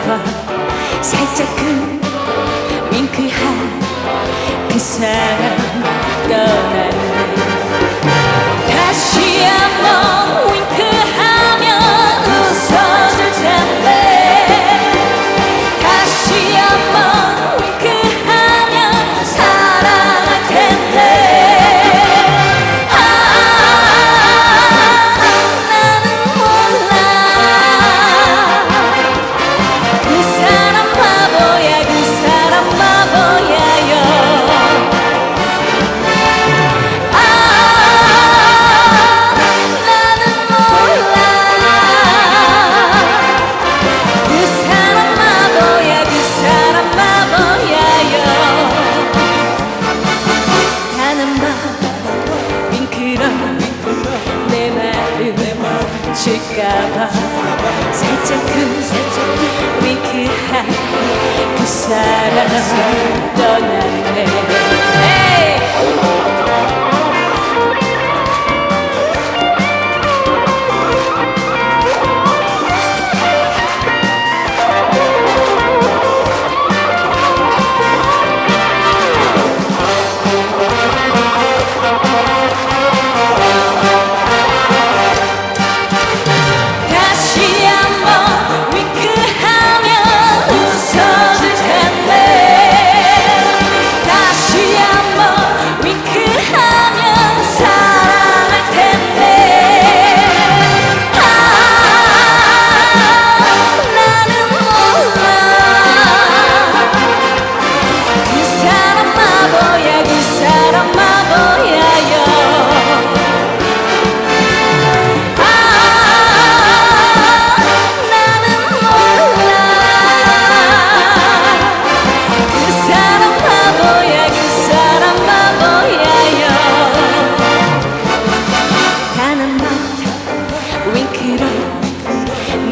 봐. 살짝 그 윙크한 그 사람. 놓칠까봐 살짝 그 미끼한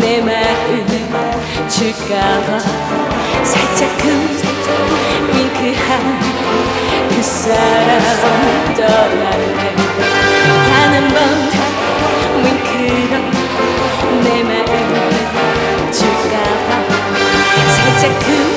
내 마음을 줄까봐 살짝 큰 윙크한 그 사람 떠났네 단 한 번 윙크로 내 마음을 줄까봐 살짝 큰